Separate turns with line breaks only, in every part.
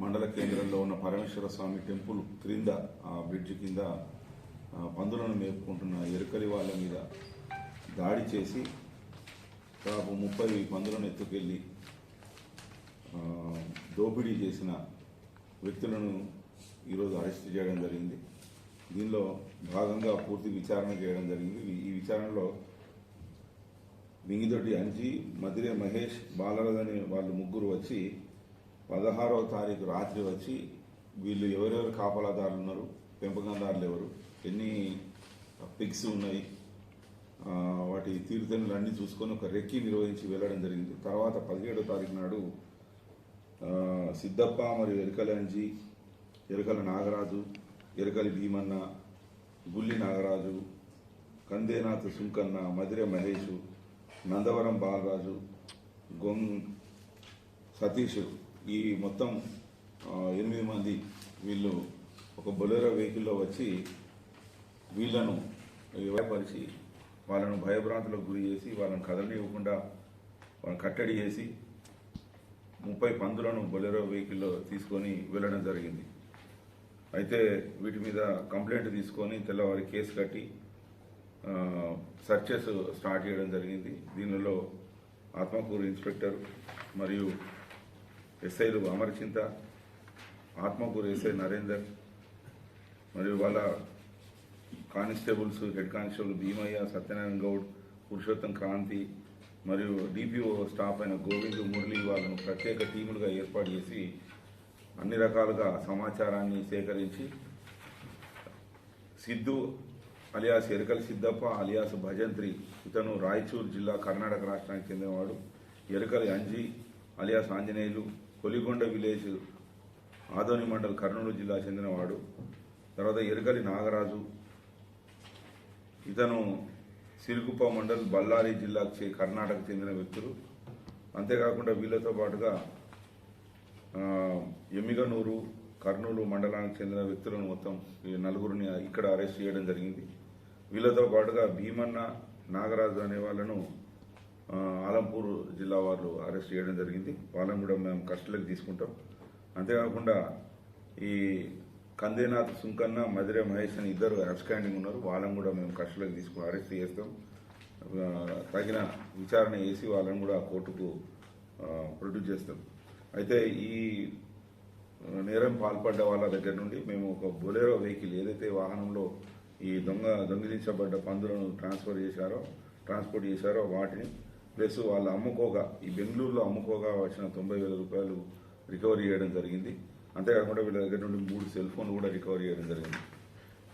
మండల కేంద్రంలో ఉన్న పరమేశ్వర స్వామి టెంపుల్ క్రింద ఆ బ్రిడ్జ్ కింద ఆ, పందులను మేపుకుంటున్న ఎరుకలి వాళ్ళ మీద దాడి చేసి దాదాపు ముప్పై పందులను ఎత్తుకెళ్ళి దోపిడీ చేసిన వ్యక్తులను ఈరోజు అరెస్ట్ చేయడం జరిగింది. దీనిలో భాగంగా పూర్తి విచారణ చేయడం జరిగింది. ఈ విచారణలో మింగిదొడ్డి అంజి మధురే మహేష్ బాలరాజ్ అనే వాళ్ళు ముగ్గురు వచ్చి పదహారవ తారీఖు రాత్రి వచ్చి వీళ్ళు ఎవరెవరు కాపలాదారులు ఉన్నారు పెంపకందారులు ఎవరు ఎన్ని పిగ్స్ ఉన్నాయి వాటి తీరుతెన్నులు అన్నీ చూసుకొని ఒక రెక్కి నిర్వహించి వెళ్ళడం జరిగింది. తర్వాత పదిహేడవ తారీఖు నాడు సిద్ధప్ప సిద్దప్ప మరియు ఎరకల అంజి ఎరకల నాగరాజు ఎరకలి భీమన్న గుల్లి నాగరాజు కందేనాథ్ సుంకన్న మధుర మహేష్ నందవరం బాలరాజు గొంగ్ సతీష్ ఈ మొత్తం ఎనిమిది మంది వీళ్ళు ఒక బొలెరో వెహికల్లో వచ్చి వీళ్ళను భయపరిచి వాళ్ళను భయభ్రాంతులకు గురి చేసి వాళ్ళని కదలనివ్వకుండా వాళ్ళని కట్టడి చేసి ముప్పై పందులను బొలెరో వెహికల్లో తీసుకొని వెళ్ళడం జరిగింది. అయితే వీటి మీద కంప్లైంట్ తీసుకొని తెల్లవారి కేసు కట్టి సర్చెస్ స్టార్ట్ చేయడం జరిగింది. దీనిలో ఆత్మకూరు ఇన్స్పెక్టర్ మరియు ఎస్ఐలు అమరచింత ఆత్మకూరు ఎస్ఐ నరేందర్ మరియు వాళ్ళ constables head constable Bheemaiah Satyanarayana Goud Purushottam Kranti మరియు డిపిఓ స్టాఫ్ అయిన గోవింద్ మురళి వాళ్ళను ప్రత్యేక టీములుగా ఏర్పాటు చేసి అన్ని రకాలుగా సమాచారాన్ని సేకరించి సిద్ధు అలియాస్ ఎరకల సిద్దప్ప అలియాస్ భజంత్రి ఇతను రాయచూర్ జిల్లా కర్ణాటక రాష్ట్రానికి చెందినవాడు Erakali Anji alias Anjaneyulu Koligonda village Adoni mandal Kurnool జిల్లా చెందినవాడు తర్వాత ఎరకలి నాగరాజు ఇతను సిరుగుప్ప మండల్ బళ్ళారి జిల్లాకు కర్ణాటక చెందిన వ్యక్తులు. అంతేకాకుండా వీళ్ళతో పాటుగా ఎమ్మిగనూరు కర్నూలు మండలానికి చెందిన వ్యక్తులను మొత్తం ఈ నలుగురిని ఇక్కడ అరెస్ట్ చేయడం జరిగింది. వీళ్ళతో పాటుగా భీమన్న నాగరాజు అనే వాళ్ళను ఆలంపూర్ జిల్లా వాళ్ళు అరెస్ట్ చేయడం జరిగింది. వాళ్ళని కూడా మేము కస్టడీకి తీసుకుంటాం. అంతేకాకుండా ఈ కందేనాథ్ సుంకన్న మధురే మహేష్ అని ఇద్దరు అబ్స్కాండింగ్ ఉన్నారు. వాళ్ళని కూడా మేము కస్టడీకి తీసుకుని అరెస్ట్ చేస్తాం. తగిన విచారణ చేసి వాళ్ళని కూడా కోర్టుకు ప్రొడ్యూస్ చేస్తాం. అయితే ఈ నేరం పాల్పడ్డ వాళ్ళ దగ్గర నుండి మేము ఒక బొలేరో వెహికల్ ఏదైతే వాహనంలో ఈ దొంగ దొంగిలించబడ్డ పందులను ట్రాన్స్ఫర్ చేశారో ట్రాన్స్పోర్ట్ చేశారో వాటిని ప్లస్ వాళ్ళు అమ్ముకోగా ఈ బెంగళూరులో అమ్ముకోగా వచ్చిన తొంభై వేల రూపాయలు రికవరీ చేయడం జరిగింది. అంతేకాకుండా వీళ్ళ దగ్గర నుండి మూడు సెల్ ఫోన్లు కూడా రికవరీ చేయడం జరిగింది.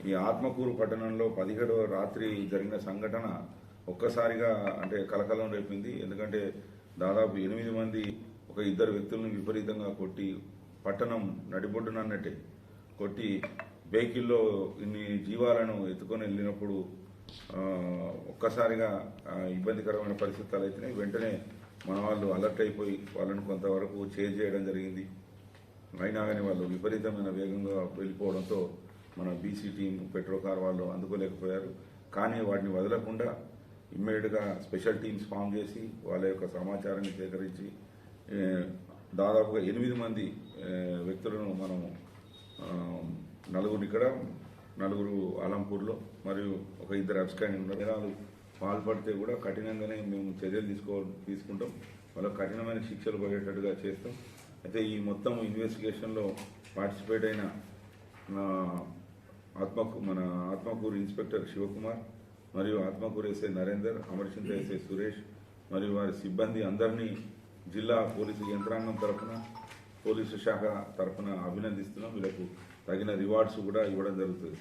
ఈ ఆత్మకూరు పట్టణంలో పదిహేడవ రాత్రి జరిగిన సంఘటన ఒక్కసారిగా అంటే కలకలం రేపింది. ఎందుకంటే దాదాపు ఎనిమిది మంది ఒక ఇద్దరు వ్యక్తులను విపరీతంగా కొట్టి పట్టణం నడిబొడ్డునన్నట్టే. కొట్టి వెహికల్లో ఇన్ని జీవాలను ఎత్తుకొని వెళ్ళినప్పుడు ఒక్కసారిగా ఇబ్బందికరమైన పరిస్థితులు అయితేనే వెంటనే మన వాళ్ళు అలర్ట్ అయిపోయి వాళ్ళని కొంతవరకు చేజ్ చేయడం జరిగింది. అయినా కానీ వాళ్ళు విపరీతమైన వేగంగా వెళ్ళిపోవడంతో మన బీసీ టీం పెట్రో కార్ వాళ్ళు అందుకోలేకపోయారు. కానీ వాటిని వదలకుండా ఇమ్మీడియట్గా స్పెషల్ టీమ్స్ ఫామ్ చేసి వాళ్ళ యొక్క సమాచారాన్ని సేకరించి దాదాపుగా ఎనిమిది మంది వ్యక్తులను మనం నలుగురు ఇక్కడ నలుగురు ఆలంపూర్లో మరియు ఒక ఇద్దరు అబ్స్కాండింగ్ ఉన్నారు. నేరాలు పాల్పడితే కూడా కఠినంగానే మేము చర్యలు తీసుకో తీసుకుంటాం. వాళ్ళకు కఠినమైన శిక్షలు పడేటట్టుగా చేస్తాం. అయితే ఈ మొత్తం ఇన్వెస్టిగేషన్లో పార్టిసిపేట్ అయిన ఆత్మకు మన ఆత్మకూరు ఇన్స్పెక్టర్ శివకుమార్ మరియు ఆత్మకూరు ఎస్ఐ నరేందర్ అమర్చింత ఎస్ఐ సురేష్ మరియు వారి సిబ్బంది అందరినీ జిల్లా పోలీసు యంత్రాంగం తరఫున పోలీసు శాఖ తరఫున అభినందిస్తున్నాం. వీళ్ళకు తగిన రివార్డ్స్ కూడా ఇవ్వడం జరుగుతుంది.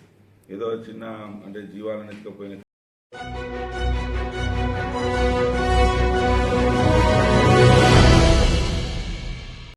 ఏదో చిన్న అంటే జీవాలను